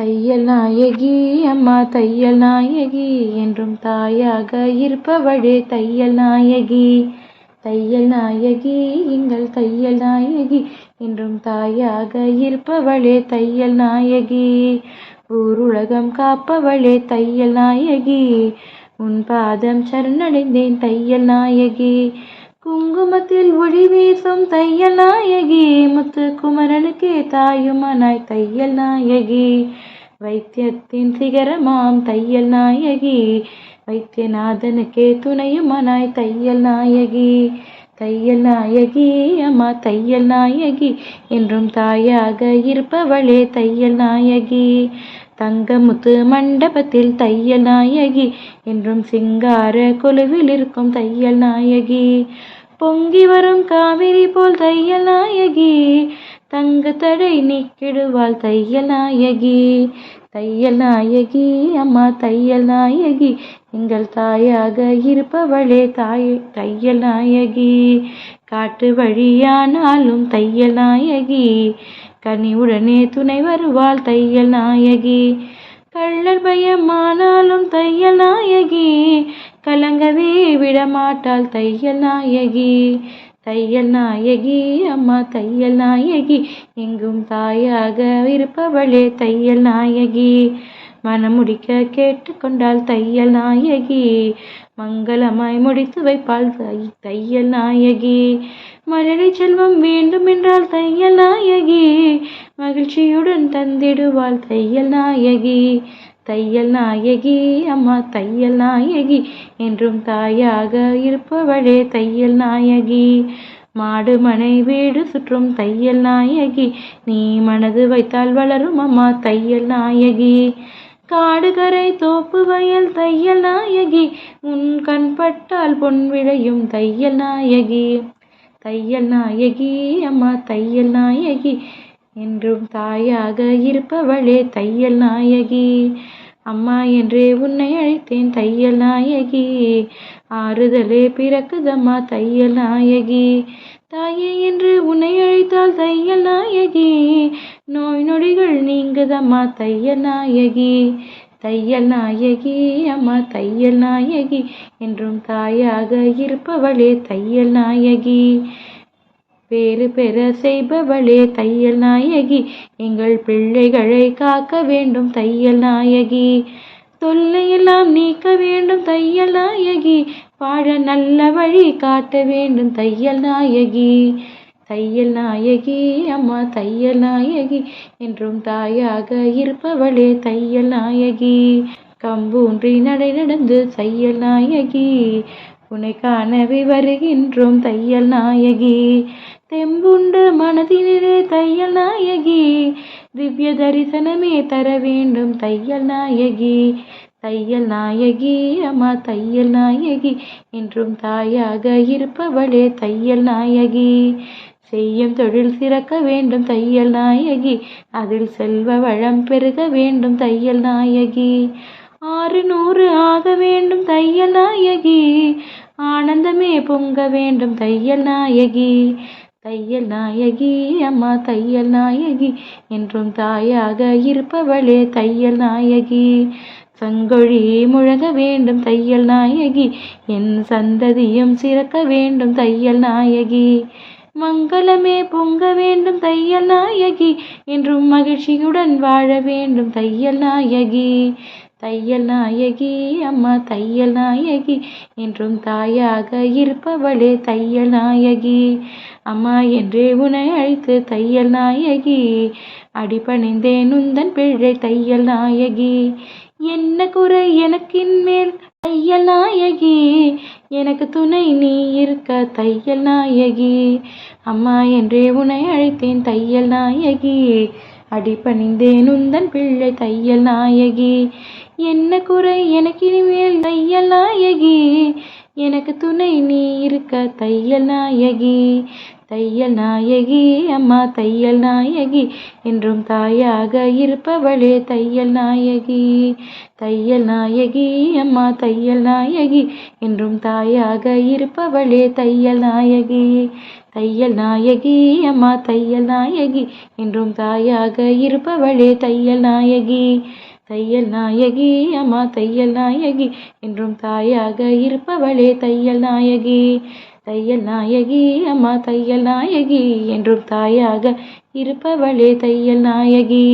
தையல் நாயகி அம்மா தையல் நாயகி என்றும் தாயாக இருப்பவளே தையல் நாயகி. தையல் நாயகி எங்கள் தையல் நாயகி என்றும் தாயாக இருப்பவளே தையல் நாயகி. ஊருலகம் காப்பவளே தையல் நாயகி. உன் பாதம் சரணடைந்தேன் தையல் நாயகி. குங்குமத்தில் ஒளி வீசும் தையல் நாயகி முத்து குமரனுக்கே தாயுமானாய் தையல் நாயகி. வைத்தியத்தின் சிகரமாம் தையல் நாயகி வைத்தியநாதனுக்கே துணையுமனாய் தையல் நாயகி. தையல் நாயகி அம்மா தையல் நாயகி என்றும் தாயாக இருப்பவளே தையல் நாயகி தங்கமுத்து மண்டபத்தில் தையல் நாயகி என்றும் சிங்கார கொலுவில் இருக்கும் தையல் நாயகி பொங்கி வரும் காவிரி போல் தையல் நாயகி தங்க தடை நீக்கிடுவாள் தையல் நாயகி தையல் நாயகி அம்மா தையல் நாயகி எங்கள் தாயாக இருப்பவளே தாய் தையல் நாயகி. காட்டு வழியானாலும் தையல் நாயகி. கனிவுடனே துணை வருவாள் தையல் நாயகி. கள்ளர் பயமானாலும் தையல் நாயகி. கலங்கவே விடமாட்டாள் தையல் நாயகி. தையல் நாயகி அம்மா தையல் நாயகி. எங்கும் தாயாக இருப்பவளே தையல் நாயகி. மனமுடிக்க கேட்டுக்கொண்டாள் தையல் நாயகி. மங்களமாய் முடித்து வைப்பாள் தை தையல் நாயகி. மழலை செல்வம் வேண்டும் என்றால் தையல் நாயகி. மகிழ்ச்சியுடன் தந்திடுவாள் தையல் நாயகி. தையல் நாயகி அம்மா தையல் நாயகி. என்றும் தாயாக இருப்பவளே தையல் நாயகி. மாடு மனை வீடு சுற்றும் தையல் நாயகி. நீ மனது வைத்தால் வளரும் அம்மா தையல் நாயகி. காடுகரை தோப்பு வயல் தையல் நாயகி உன் கண்பட்டால் பொன் விளையும் தையல் நாயகி. தையல் நாயகி அம்மா தையல் நாயகி என்றும் தாயாக இருப்பவளே தையல் நாயகி. அம்மா என்றே உன்னை அழைத்தேன் தையல் நாயகி. ஆறுதலே பிறக்குதம்மா தையல் நாயகி. தாயே என்று உன்னை அழைத்தால் தையல் நாயகி. நோய் தையல் நாயகி தையல் நாயகி அம்மா தையல் நாயகி என்றும் தாயாக இருப்பவளே தையல் நாயகி. பேறு பெற செய்பவளே தையல் நாயகி எங்கள் பிள்ளைகளை காக்க வேண்டும் தையல் நாயகி. தொல்லையெல்லாம் நீக்க வேண்டும் தையல் நாயகி வாழ நல்ல வழி காட்ட வேண்டும் தையல் நாயகி. தையல் நாயகி அம்மா தையல் நாயகி என்றும் தாயாக இருப்பவளே தையல் நாயகி. கம்பூன்றி நடை நடந்து தையல் நாயகி உன்னை காணவே வருகின்றோம் தையல் நாயகி. தெம்புண்டு மனதினிலே தையல் நாயகி திவ்ய தரிசனமே தர வேண்டும் தையல் நாயகி. தையல் நாயகி அம்மா தையல் நாயகி என்றும் தாயாக இருப்பவளே தையல் நாயகி. செய்யும் தொழில் சிறக்க வேண்டும் தையல் நாயகி. அதில் செல்வ வளம் பெருக வேண்டும் தையல் நாயகி. ஆறு நூறு ஆக வேண்டும் தையல் நாயகி. ஆனந்தமே பொங்க வேண்டும் தையல் நாயகி. தையல் நாயகி அம்மா தையல் நாயகி. என்றும் தாயாக இருப்பவளே தையல் நாயகி. சங்கொழி முழங்க வேண்டும் தையல் நாயகி. என் சந்ததியும் சிறக்க வேண்டும் தையல் நாயகி. மங்களமே பொங்க வேண்டும் தையல் நாயகி. என்றும் மகிழ்ச்சியுடன் வாழ வேண்டும் தையல் நாயகி. தையல் நாயகி அம்மா தையல் நாயகி. என்றும் தாயாக இருப்பவளே தையல் நாயகி. அம்மா என்றே உனை அழைத்து தையல் நாயகி. அடிபணிந்தேன் உந்தன் பிழை தையல் நாயகி. என்ன குறை எனக்கின் மேல் தையல் நாயகி. எனக்கு துணை நீ இருக்க தையல் நாயகி. அம்மா என்றே உனை அழைத்தேன் தையல் நாயகி. அடிபணிந்தேன் உந்தன் பிள்ளை தையல் நாயகி. என்ன குறை எனக்கு இனிமேல் தையல் நாயகி. எனக்கு துணை நீ இருக்க தையல் நாயகி. தையல் நாயகி அம்மா தையல் நாயகி. என்றும் தாயாக இருப்பவளே தையல் நாயகி. தையல் நாயகி அம்மா தையல் நாயகி. என்றும் தாயாக இருப்பவளே தையல் நாயகி. தையல் நாயகி அம்மா தையல் நாயகி. என்றும் தாயாக இருப்பவளே தையல் நாயகி. தையல் நாயகி அம்மா தையல் நாயகி. என்றும் தாயாக இருப்பவளே தையல் நாயகி. தையல் நாயகி அம்மா தையல் நாயகி என்றும் தாயாக இருப்பவளே தையல் நாயகி.